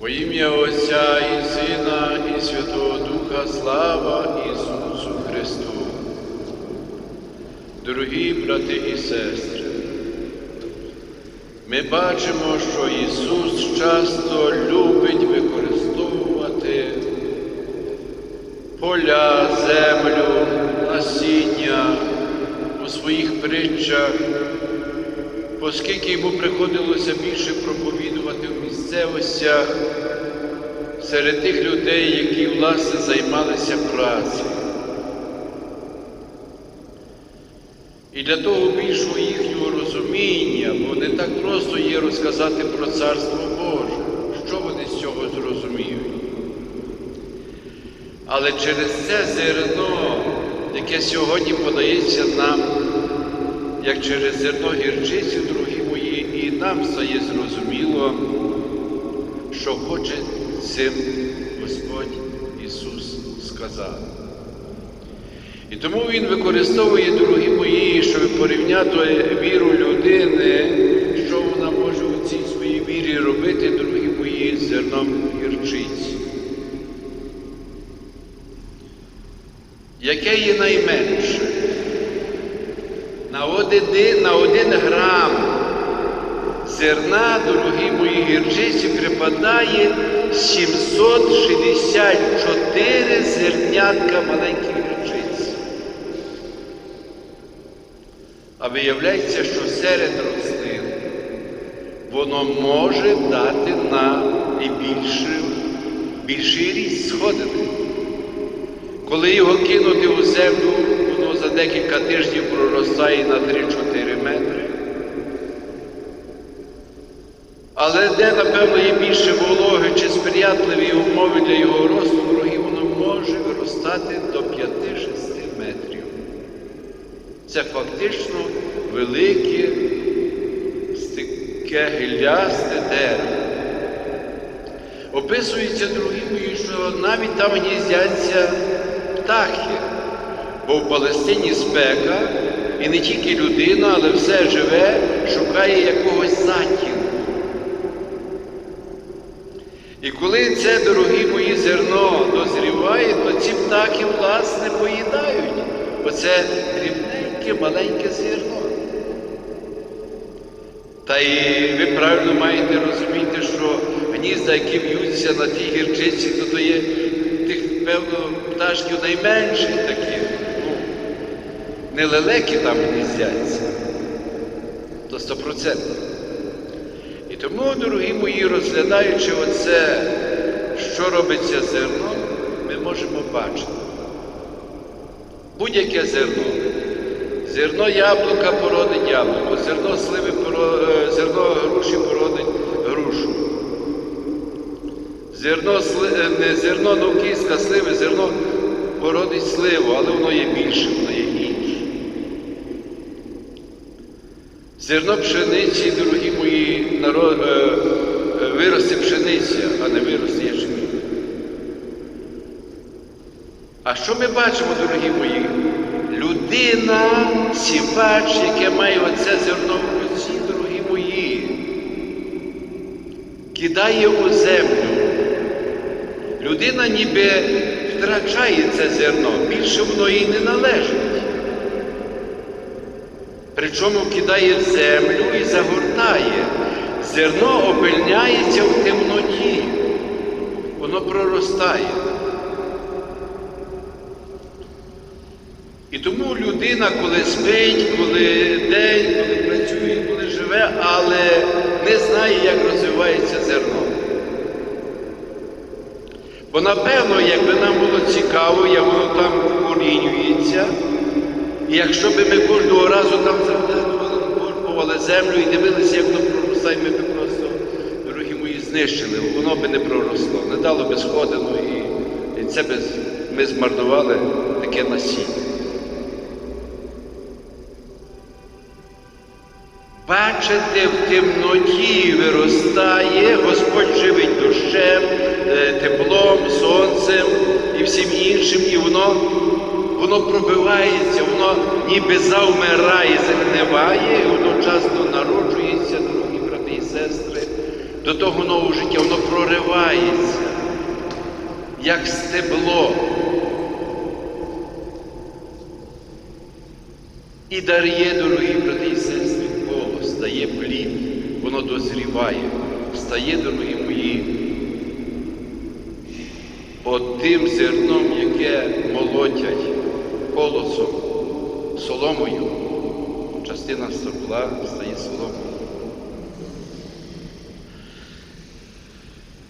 Во ім'я Отця і Сина, і Святого Духа, слава Ісусу Христу. Дорогі брати і сестри, ми бачимо, що Ісус часто любить використовувати поля, землю, насіння у своїх притчах, оскільки йому приходилося більше проповідувати в місцевостях серед тих людей, які власне займалися працею. І для того більшого їхнього розуміння, бо не так просто є розказати про Царство Боже, що вони з цього зрозуміють. Але через це зерно, яке сьогодні подається нам, як через зерно гірчиці, дорогі мої, і нам стає зрозуміло, що хоче цим Господь Ісус сказати. І тому Він використовує, дорогі мої, щоб порівняти віру людини, що вона може у цій своїй вірі робити, дорогі мої, з зерном гірчиці. Яке є найменше? На один, на один грам зерна, дорогі мої гірчиці, припадає 764 зернятка маленьких гірчиць. А виявляється, що серед рослин воно може дати на і більший, більший сходити. Коли його кинути у землю, декілька тижнів проростає на 3-4 метри. Але де, напевно, є більше вологи чи сприятливі умови для його росту, дорогі, воно може виростати до 5-6 метрів. Це фактично велике, стике гілясте дерево. Описується, мої, що навіть там гніздяться птахи, бо в Палестині спека, і не тільки людина, але все живе, шукає якогось затінку. І коли це, дорогі мої, зерно дозріває, то ці птахи, власне, поїдають. Оце дрібненьке, маленьке зерно. Та і ви правильно маєте розуміти, що гнізда, які в'ються на тій гірчиці, то, то є тих, певно, пташків найменших таких. Ну, не лелеки там гніздяться, то стопроцентно. І тому, дорогі мої, розглядаючи оце, що робиться зерно, ми можемо бачити. Будь-яке зерно. Зерно яблука породить яблуко, зерно сливи породить, зерно груші породить грушу. Зерно, не зерно навкиска сливи, зерно породить сливу, але воно є більше, воно є інше. Зерно пшениці, дорогі мої, народ, е, виросте пшениця, а не виросте ячмінь. А що ми бачимо, дорогі мої? Людина, сівач, яке має оце зерно в руці, дорогі мої, кидає у землю. Людина ніби втрачає це зерно, більше воно їй не належить. Причому кидає в землю і загортає. Зерно опиляється в темноті, воно проростає. І тому людина, коли спить, коли день, коли працює, коли живе, але не знає, як розвивається зерно. Бо напевно, якби нам було цікаво, як воно там вкорінюється, і якщо б ми кожного разу там заглядували, корпували землю і дивилися, як воно проростає, ми б просто, дорогі мої, знищили, воно би не проросло, не дало би сходину, і, і це б ми змарнували таке насіння. Бачите, в темноті виростає, Господь живить дощем, теплом, сонцем і всім іншим, і воно воно пробивається, воно ніби завмирає, загниває, і воно часто народжується, дорогі брати і сестри, до того нового життя, воно проривається, як стебло. І дає, дорогі брати і сестри, колос, дає плід, воно дозріває, стає, дорогі мої, от тим зерном, яке молотять колосом, соломою. Частина стебла стає соломою.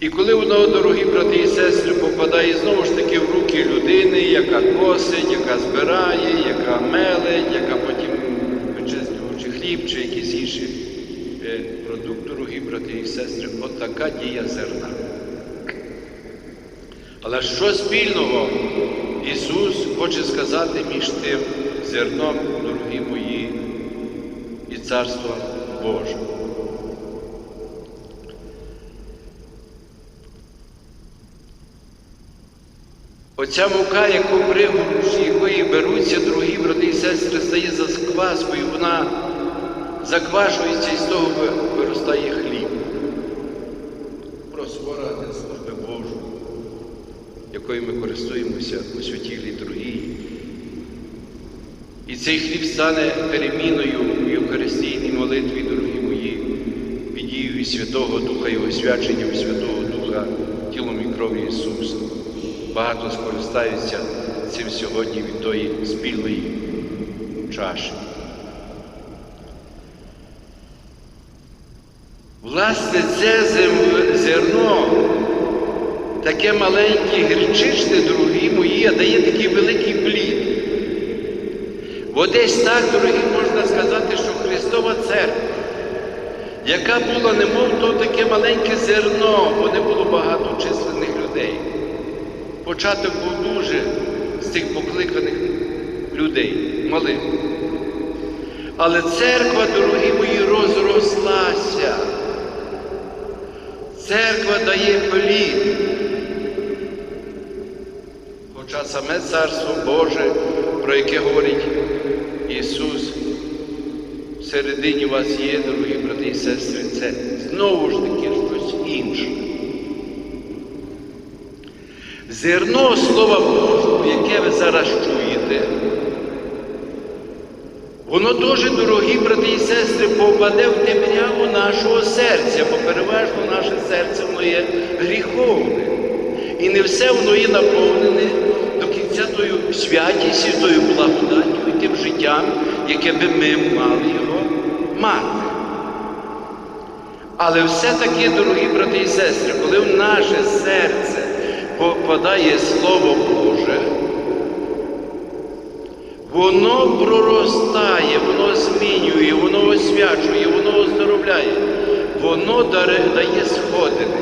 І коли воно, дорогі брати і сестри, попадає знову ж таки в руки людини, яка косить, яка збирає, яка мелить, яка потім чи хліб, чи якийсь інший е, продукт, дорогі брати і сестри, от дія зерна. Але що спільного Ісус хоче сказати між тим зерном, дорогі мої, і Царством Божим? Оця мука, яку пригорші, якої беруться, дорогі брати і сестри, стає за скваскою, вона заквашується і з того виростає хліб. Якою ми користуємося у святій літургії. І цей хліб стане переміною в Євхаристійній молитві, дорогі мої, під Святого Духа і освяченням Святого Духа тілом і кров'ю Ісуса. Багато скористаються цим сьогодні від тої спільної чаші. Власне, це зерно, таке маленьке, гірчичне, дорогі мої, а дає такий великий плід. Бо десь так, дорогі, можна сказати, що Христова церква, яка була, немов то таке маленьке зерно, бо не було багато численних людей. Початок був дуже з цих покликаних людей, малих. Але церква, дорогі мої, розрослася. Церква дає плід. Хоча саме Царство Боже, про яке говорить Ісус, всередині вас є, дорогі брати і сестри, це знову ж таки щось інше. Зерно Слова Божого, яке ви зараз чуєте, воно дуже, дорогі брати і сестри, попаде в темряву нашого серця, бо переважно наше серце воно є гріховне. І не все воно є наповнене тою святістю, тою благодаттю і тим життям, яке би ми мали його мати. Але все-таки, дорогі брати і сестри, коли в наше серце попадає Слово Боже, воно проростає, воно змінює, воно освячує, воно оздоровляє, воно дає сходини.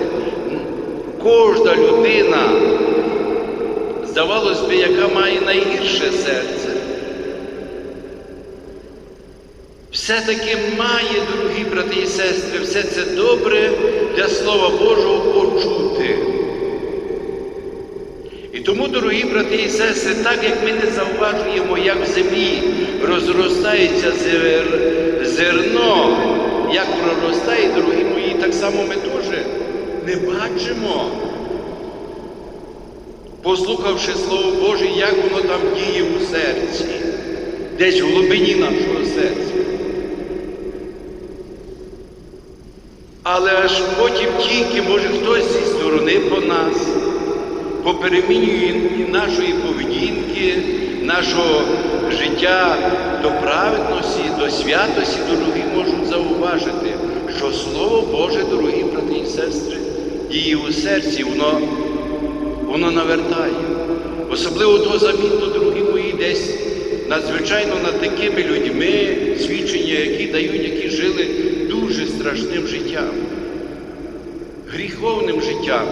Кожна людина, здавалось би, яка має найгірше серце, все-таки має, дорогі брати і сестри, все це добре для Слова Божого почути. І тому, дорогі брати і сестри, так як ми не зауважуємо, як в землі розростається зер... зерно, як проростає, дорогі мої, так само ми теж не бачимо, послухавши Слово Боже, як воно там діє у серці, десь в глибині нашого серця. Але аж потім тільки, може, хтось зі сторони по нас поперемінює нашої поведінки, нашого життя до праведності, до святості, дорогі, можуть зауважити, що Слово Боже, дорогі брати і сестри, діє у серці, воно воно навертає. Особливо того замітно, дорогі мої, десь надзвичайно над такими людьми, свідчення, які дають, які жили дуже страшним життям, гріховним життям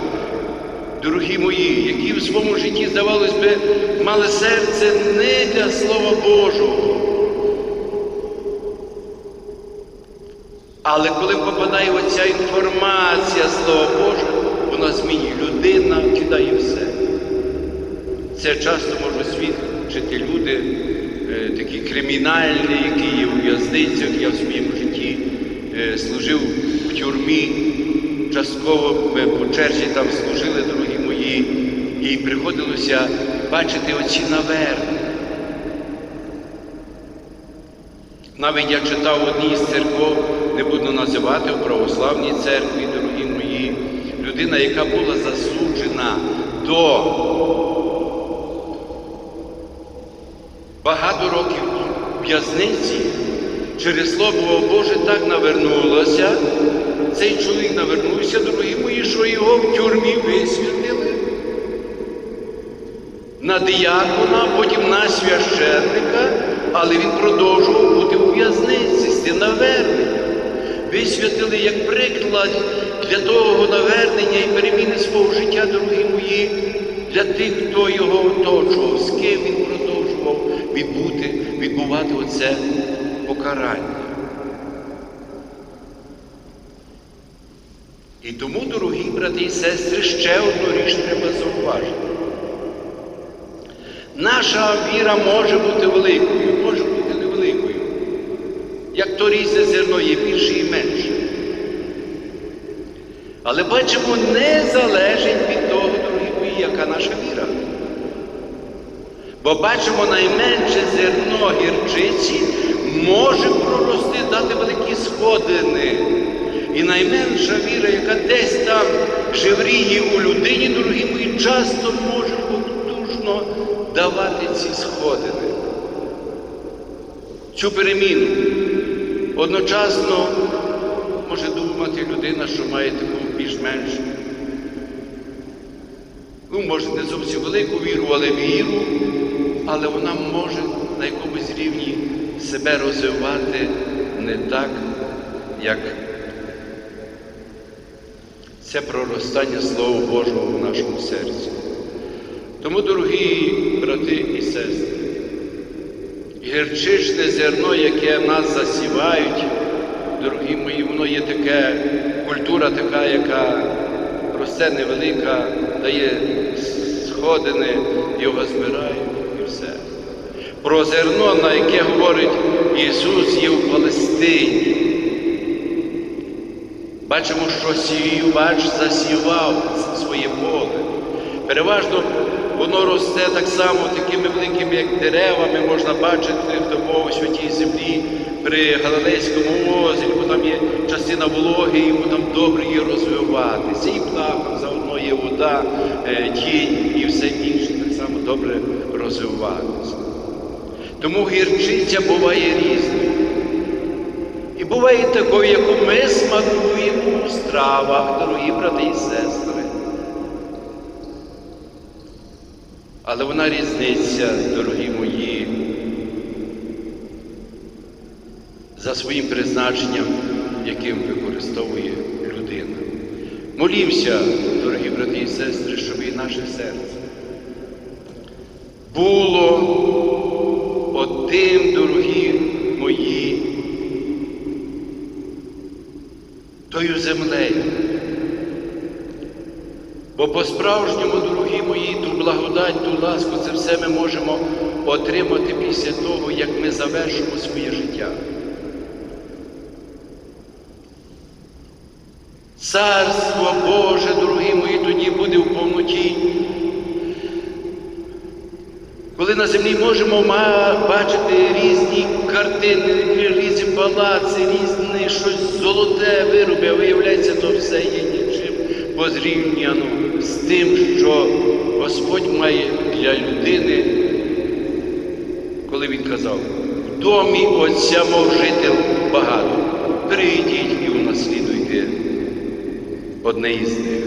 дорогі мої, які в своєму житті, здавалось би, мали серце не для Слова Божого. Але коли попадає оця інформація Слова Божого, вона змінює людина, кидає все. Це часто можуть свідчити люди, е, такі кримінальні, які є у в'язницях, я в своєму житті е, служив в тюрмі частково ми по черзі там служили, дорогі мої, і приходилося бачити оці навернення. Навіть я читав в одній з церков, не буду називати у православній церкві, людина, яка була засуджена до багато років в'язниці, через Слово Боже так навернулося. Цей чоловік навернувся, дорогі мої, що його в тюрмі висвятили. На диякона, потім на священника, але він продовжував бути у в'язниці, наверненням. Висвятили як приклад для того навернення і переміни свого життя, дорогі мої, для тих, хто його оточував, з ким він продовжував відбути, відбувати оце покарання. І тому, дорогі брати і сестри, ще одну річ треба зауважити. Наша віра може бути великою. Як то різне зерно є більше і менше. Але бачимо, не залежить від того, дорогі яка наша віра. Бо бачимо, найменше зерно гірчиці може прорости, дати великі сходини. І найменша віра, яка десь там живріє у людині, дорогі мої, часто може потужно давати ці сходини. Цю переміну. Одночасно може думати людина, що має таку більш-менш, ну, може, не зовсім велику віру, але віру, але вона може на якомусь рівні себе розвивати не так, як це проростання Слова Божого в нашому серці. Тому, дорогі брати і сестри, гірчичне зерно, яке нас засівають, дорогі мої, воно є таке, культура така, яка росте невелика, дає сходини, його збирають і все. Про зерно, на яке говорить Ісус, є в Палестині. Бачимо, що сіювач засівав своє поле. Переважно воно росте так само такими великими, як деревами, можна бачити в такому святій землі при Галилейському озері, бо там є частина вологи, йому там добре є розвиватися. І птахам заодно є вода, е, тінь і все інше так само добре розвиватися. Тому гірчиця буває різною. І буває такою, яку ми смакуємо у стравах, дорогі брати і сестри. Але вона різниця, дорогі мої, за своїм призначенням, яким використовує людина. Молімося, дорогі брати і сестри, щоб і наше серце було одним, дорогі мої, тою землею. Бо по-справжньому, дорогі мої, ту благодать, ту ласку, це все ми можемо отримати після того, як ми завершимо своє життя. Царство Боже, дорогі мої, тоді буде в повноті. Коли на землі можемо бачити різні картини, різні палаци, різне щось золоте вироби, а виявляється, то все є нічим позрівняно з тим, що Господь має для людини, коли Він казав, в домі Отця мов житель багато, прийдіть і унаслідуйте одне із них.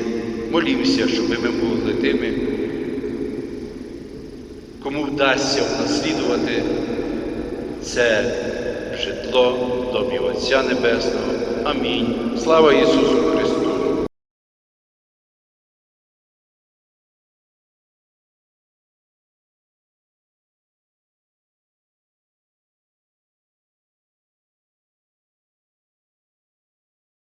Молімося, щоб ми були тими, кому вдасться унаслідувати це житло в домі Отця Небесного. Амінь. Слава Ісусу!